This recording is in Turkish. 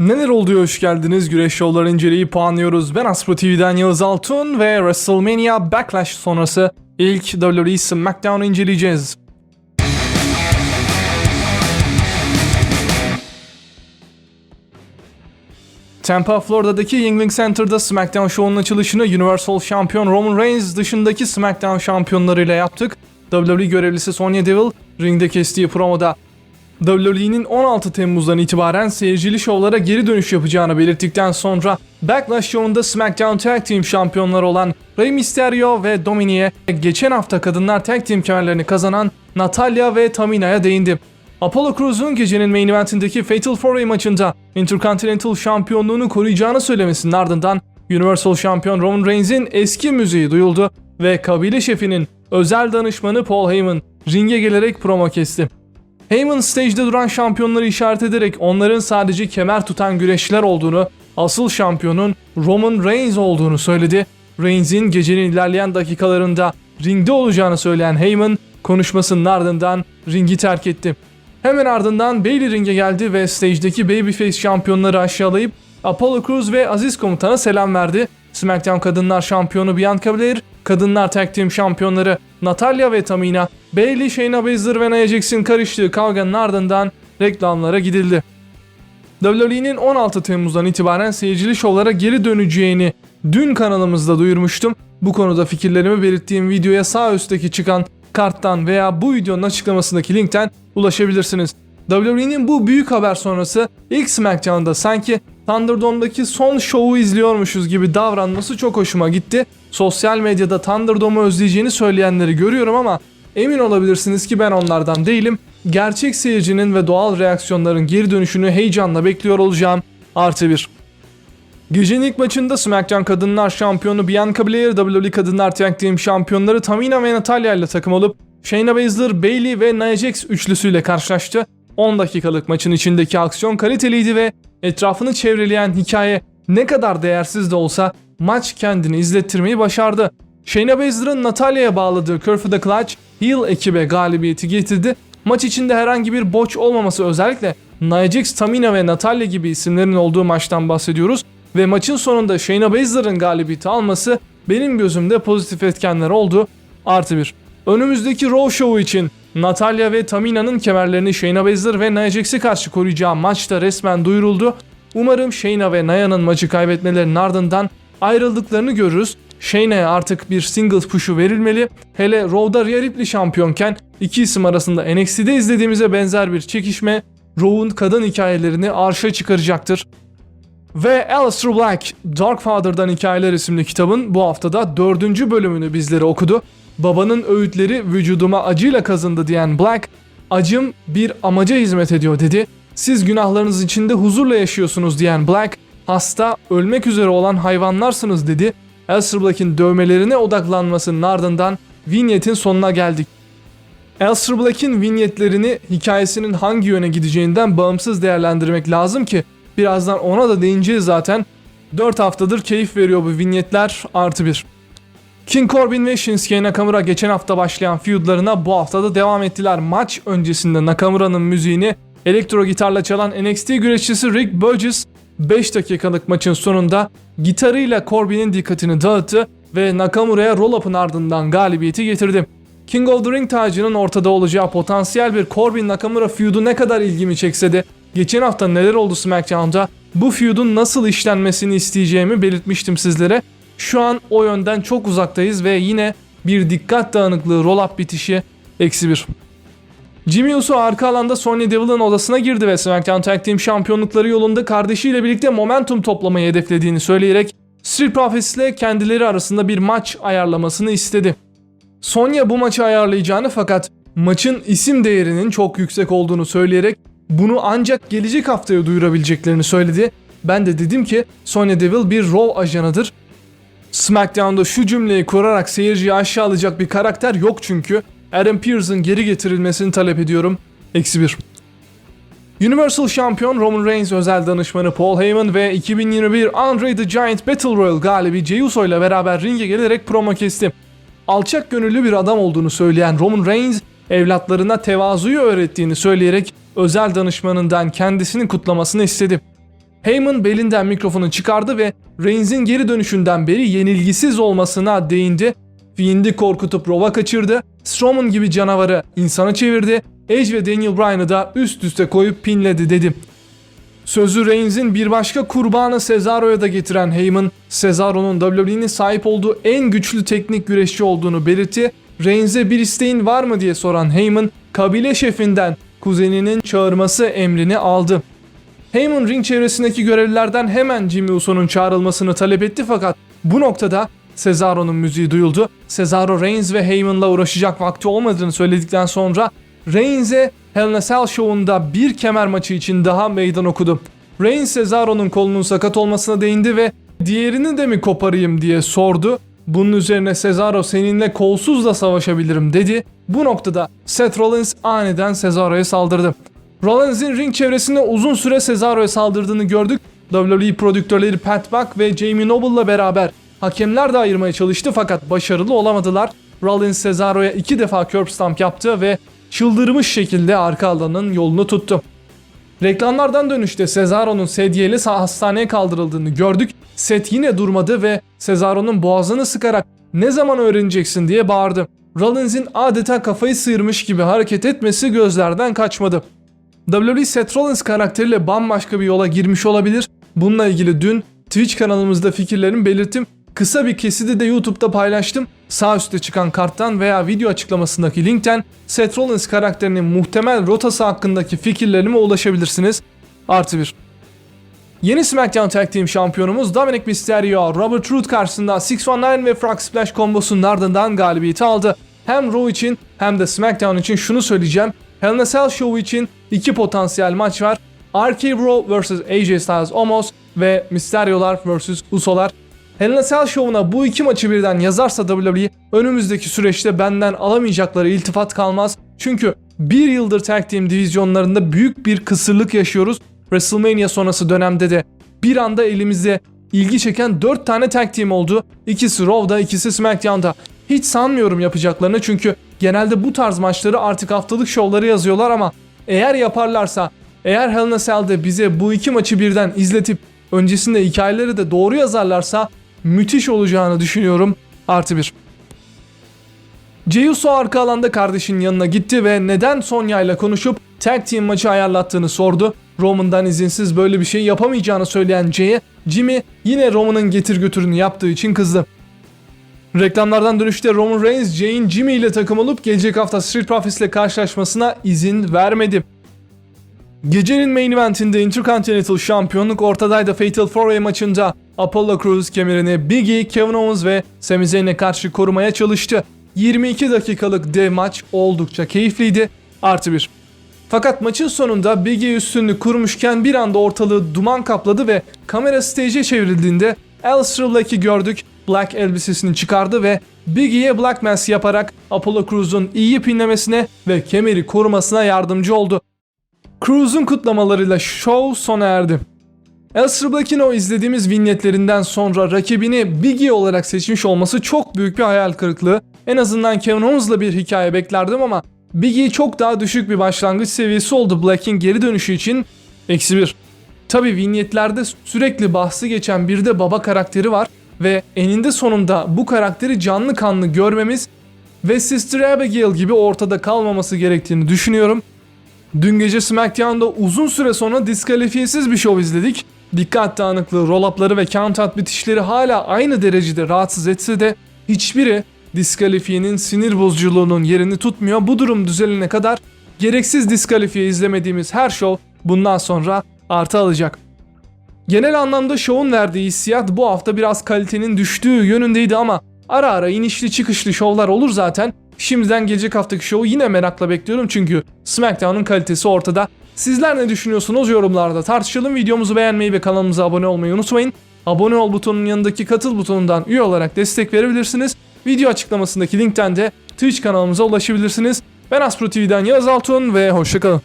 Neler oluyor hoş geldiniz. Güreş şovları inceleyip puanlıyoruz. Ben Aspro TV'den Yağız Altun ve WrestleMania Backlash sonrası ilk WWE SmackDown'u inceleyeceğiz. Tampa, Florida'daki Yingling Center'da SmackDown Show'un açılışını Universal Şampiyon Roman Reigns dışındaki SmackDown şampiyonlarıyla yaptık. WWE görevlisi Sonya Deville ringde kestiği promoda WWE'nin 16 Temmuz'dan itibaren seyircili şovlara geri dönüş yapacağını belirttikten sonra Backlash Show'unda SmackDown Tag Team şampiyonları olan Rey Mysterio ve Dominic'e geçen hafta kadınlar Tag Team kemerlerini kazanan Natalya ve Tamina'ya değindi. Apollo Crews'un gecenin main eventindeki Fatal 4 maçında Intercontinental şampiyonluğunu koruyacağını söylemesinin ardından Universal şampiyon Roman Reigns'in eski müziği duyuldu ve kabile şefinin özel danışmanı Paul Heyman ringe gelerek promo kesti. Heyman stage'de duran şampiyonları işaret ederek onların sadece kemer tutan güreşçiler olduğunu, asıl şampiyonun Roman Reigns olduğunu söyledi. Reigns'in gecenin ilerleyen dakikalarında ringde olacağını söyleyen Heyman konuşmasının ardından ringi terk etti. Hemen ardından Bayley ringe geldi ve stage'deki Babyface şampiyonları aşağılayıp Apollo Crews ve Aziz Komutan'a selam verdi. SmackDown Kadınlar Şampiyonu Bianca Belair, Kadınlar Tag Team Şampiyonları Natalya ve Tamina, Bayley, Shayna Baszler ve Nia Jax'in karıştığı kavganın ardından reklamlara gidildi. WWE'nin 16 Temmuz'dan itibaren seyircili şovlara geri döneceğini dün kanalımızda duyurmuştum. Bu konuda fikirlerimi belirttiğim videoya sağ üstteki çıkan karttan veya bu videonun açıklamasındaki linkten ulaşabilirsiniz. WWE'nin bu büyük haber sonrası ilk SmackDown'da sanki Thunderdome'daki son şovu izliyormuşuz gibi davranması çok hoşuma gitti. Sosyal medyada Thunderdome'u özleyeceğini söyleyenleri görüyorum ama emin olabilirsiniz ki ben onlardan değilim. Gerçek seyircinin ve doğal reaksiyonların geri dönüşünü heyecanla bekliyor olacağım. Artı bir. Gecenin ilk maçında SmackDown Kadınlar Şampiyonu Bianca Belair, WWE Kadınlar Tag Team Şampiyonları Tamina ve Natalya ile takım olup Shayna Baszler, Bayley ve Nia Jax üçlüsüyle karşılaştı. 10 dakikalık maçın içindeki aksiyon kaliteliydi ve etrafını çevreleyen hikaye ne kadar değersiz de olsa maç kendini izlettirmeyi başardı. Shayna Baszler'ın Natalya'ya bağladığı Curve the Clutch, Heel ekibe galibiyeti getirdi. Maç içinde herhangi bir boç olmaması özellikle Nia Jax, Tamina ve Natalya gibi isimlerin olduğu maçtan bahsediyoruz. Ve maçın sonunda Shayna Baszler'ın galibiyeti alması benim gözümde pozitif etkenler oldu. Artı bir. Önümüzdeki Raw Show için Natalya ve Tamina'nın kemerlerini Shayna Baszler ve Nia Jax'e karşı koruyacağı maçta resmen duyuruldu. Umarım Shayna ve Nia'nın maçı kaybetmelerinin ardından ayrıldıklarını görürüz. Shayna'ya artık bir singles push'u verilmeli. Hele Raw'da Rhea Ripley şampiyonken iki isim arasında NXT'de izlediğimize benzer bir çekişme Raw'un kadın hikayelerini arşa çıkaracaktır. Ve Aleister Black, Dark Father'dan Hikayeler isimli kitabın bu haftada dördüncü bölümünü bizlere okudu. Babanın öğütleri vücuduma acıyla kazındı diyen Black, acım bir amaca hizmet ediyor dedi. Siz günahlarınız içinde huzurla yaşıyorsunuz diyen Black, hasta, ölmek üzere olan hayvanlarsınız dedi. Aleister Black'in dövmelerine odaklanmasının ardından Vignette'in sonuna geldik. Aleister Black'in vinyetlerini hikayesinin hangi yöne gideceğinden bağımsız değerlendirmek lazım ki birazdan ona da değineceğiz zaten. 4 haftadır keyif veriyor bu vinyetler artı bir. King Corbin ve Shinsuke Nakamura geçen hafta başlayan feudlarına bu haftada devam ettiler. Maç öncesinde Nakamura'nın müziğini elektro gitarla çalan NXT güreşçisi Rick Burgess 5 dakikalık maçın sonunda gitarıyla Corbin'in dikkatini dağıttı ve Nakamura'ya roll-up'ın ardından galibiyeti getirdi. King of the Ring tacının ortada olacağı potansiyel bir Corbin Nakamura feud'u ne kadar ilgimi çekse de geçen hafta neler oldu SmackDown'da bu feud'un nasıl işlenmesini isteyeceğimi belirtmiştim sizlere. Şu an o yönden çok uzaktayız ve yine bir dikkat dağınıklığı roll-up bitişi eksi bir. Jimmy Uso arka alanda Sonya Deville'ın odasına girdi ve SmackDown Tag Team şampiyonlukları yolunda kardeşiyle birlikte momentum toplamayı hedeflediğini söyleyerek Street Profits ile kendileri arasında bir maç ayarlamasını istedi. Sonya bu maçı ayarlayacağını fakat maçın isim değerinin çok yüksek olduğunu söyleyerek bunu ancak gelecek haftaya duyurabileceklerini söyledi. Ben de dedim ki Sonya Deville bir Raw ajanıdır. SmackDown'da şu cümleyi kurarak seyirciyi aşağılayacak bir karakter yok çünkü. Adam Pearce'ın geri getirilmesini talep ediyorum. Eksi 1. Universal Şampiyon Roman Reigns özel danışmanı Paul Heyman ve 2021 Andre the Giant Battle Royal galibi Jey Uso ile beraber ringe gelerek promo kesti. Alçak gönüllü bir adam olduğunu söyleyen Roman Reigns, evlatlarına tevazuyu öğrettiğini söyleyerek özel danışmanından kendisini kutlamasını istedi. Heyman belinden mikrofonu çıkardı ve Reigns'in geri dönüşünden beri yenilgisiz olmasına değindi. Fiend'i korkutup rova kaçırdı. Strowman gibi canavarı insana çevirdi. Edge ve Daniel Bryan'ı da üst üste koyup pinledi dedi. Sözü Reigns'in bir başka kurbanı Cesaro'ya da getiren Heyman, Cesaro'nun WWE'nin sahip olduğu en güçlü teknik güreşçi olduğunu belirtti. Reigns'e bir isteğin var mı diye soran Heyman, kabile şefinden kuzeninin çağırması emrini aldı. Heyman ring çevresindeki görevlilerden hemen Jimmy Uso'nun çağrılmasını talep etti fakat bu noktada Cesaro'nun müziği duyuldu. Cesaro Reigns ve Heyman'la uğraşacak vakti olmadığını söyledikten sonra Reigns'e Hell in a Cell şovunda bir kemer maçı için daha meydan okudu. Reigns Cesaro'nun kolunun sakat olmasına değindi ve diğerini de mi koparayım diye sordu. Bunun üzerine Cesaro seninle kolsuz da savaşabilirim dedi. Bu noktada Seth Rollins aniden Cesaro'ya saldırdı. Rollins'in ring çevresinde uzun süre Cesaro'ya saldırdığını gördük. WWE prodüktörleri Pat Buck ve Jamie Noble'la beraber hakemler de ayırmaya çalıştı fakat başarılı olamadılar. Rollins Cesaro'ya iki defa curb stomp yaptı ve çıldırmış şekilde arka alanın yolunu tuttu. Reklamlardan dönüşte Cesaro'nun sedyeyle sağ hastaneye kaldırıldığını gördük. Seth yine durmadı ve Cesaro'nun boğazını sıkarak ne zaman öğreneceksin diye bağırdı. Rollins'in adeta kafayı sıyırmış gibi hareket etmesi gözlerden kaçmadı. WWE Seth Rollins karakteriyle bambaşka bir yola girmiş olabilir. Bununla ilgili dün Twitch kanalımızda fikirlerimi belirttim. Kısa bir kesidi de YouTube'da paylaştım. Sağ üstte çıkan karttan veya video açıklamasındaki linkten Seth Rollins karakterinin muhtemel rotası hakkındaki fikirlerime ulaşabilirsiniz. Artı bir. Yeni SmackDown Tag Team şampiyonumuz Dominic Mysterio, Robert Roode karşısında 619 ve Frog Splash kombosunun ardından galibiyeti aldı. Hem Raw için hem de SmackDown için şunu söyleyeceğim. Hell in a Cell Show için iki potansiyel maç var. RK Bro vs AJ Styles Omos ve Mysterio'lar vs Uso'lar. Hell in a Cell Show'una bu iki maçı birden yazarsa WWE önümüzdeki süreçte benden alamayacakları iltifat kalmaz. Çünkü bir yıldır tag team divizyonlarında büyük bir kısırlık yaşıyoruz. WrestleMania sonrası dönemde de bir anda elimizde ilgi çeken 4 tane tag team oldu. İkisi Raw'da, ikisi SmackDown'da. Hiç sanmıyorum yapacaklarını çünkü genelde bu tarz maçları artık haftalık şovları yazıyorlar ama eğer yaparlarsa, eğer Hell in a Cell'de bize bu iki maçı birden izletip öncesinde hikayeleri de doğru yazarlarsa müthiş olacağını düşünüyorum. Artı bir. Jey Uso arka alanda kardeşinin yanına gitti ve neden Sonya ile konuşup tag team maçı ayarlattığını sordu. Roman'dan izinsiz böyle bir şey yapamayacağını söyleyen Jey'e Jimmy yine Roman'ın getir götürünü yaptığı için kızdı. Reklamlardan dönüşte Roman Reigns, Jey'in Jimmy ile takım olup gelecek hafta Street Profits ile karşılaşmasına izin vermedi. Gecenin main eventinde Intercontinental şampiyonluk ortadaydı Fatal 4 maçında Apollo Crews kemerini Big E, Kevin Owens ve Sami Zayn'e karşı korumaya çalıştı. 22 dakikalık dev maç oldukça keyifliydi. Artı bir. Fakat maçın sonunda Big E üstünlük kurmuşken bir anda ortalığı duman kapladı ve kamera stage'e çevrildiğinde Aleister Black'i gördük. Black elbisesini çıkardı ve Big E'ye Black Mass yaparak Apollo Crews'un iyi pinlemesine ve kemeri korumasına yardımcı oldu. Crews'un kutlamalarıyla show sona erdi. Aleister Black'in o izlediğimiz vinyetlerinden sonra rakibini Big E olarak seçmiş olması çok büyük bir hayal kırıklığı. En azından Kevin Owens'la bir hikaye beklerdim ama Big E çok daha düşük bir başlangıç seviyesi oldu Black'in geri dönüşü için. Eksi bir. Tabi vinyetlerde sürekli bahsi geçen bir de baba karakteri var ve eninde sonunda bu karakteri canlı kanlı görmemiz ve Sister Abigail gibi ortada kalmaması gerektiğini düşünüyorum. Dün gece SmackDown'da uzun süre sonra diskalifiyesiz bir şov izledik. Dikkat dağınıklığı, roll-up'ları ve count-out bitişleri hala aynı derecede rahatsız etse de hiçbiri diskalifiyenin sinir bozuculuğunun yerini tutmuyor. Bu durum düzelene kadar gereksiz diskalifiye izlemediğimiz her şov bundan sonra artı alacak. Genel anlamda şovun verdiği hissiyat bu hafta biraz kalitenin düştüğü yönündeydi ama ara ara inişli çıkışlı şovlar olur zaten. Şimdiden gelecek haftaki şovu yine merakla bekliyorum çünkü SmackDown'un kalitesi ortada. Sizler ne düşünüyorsunuz yorumlarda tartışalım. Videomuzu beğenmeyi ve kanalımıza abone olmayı unutmayın. Abone ol butonunun yanındaki katıl butonundan üye olarak destek verebilirsiniz. Video açıklamasındaki linkten de Twitch kanalımıza ulaşabilirsiniz. Ben Aspro TV'den Yağız Altun ve hoşçakalın.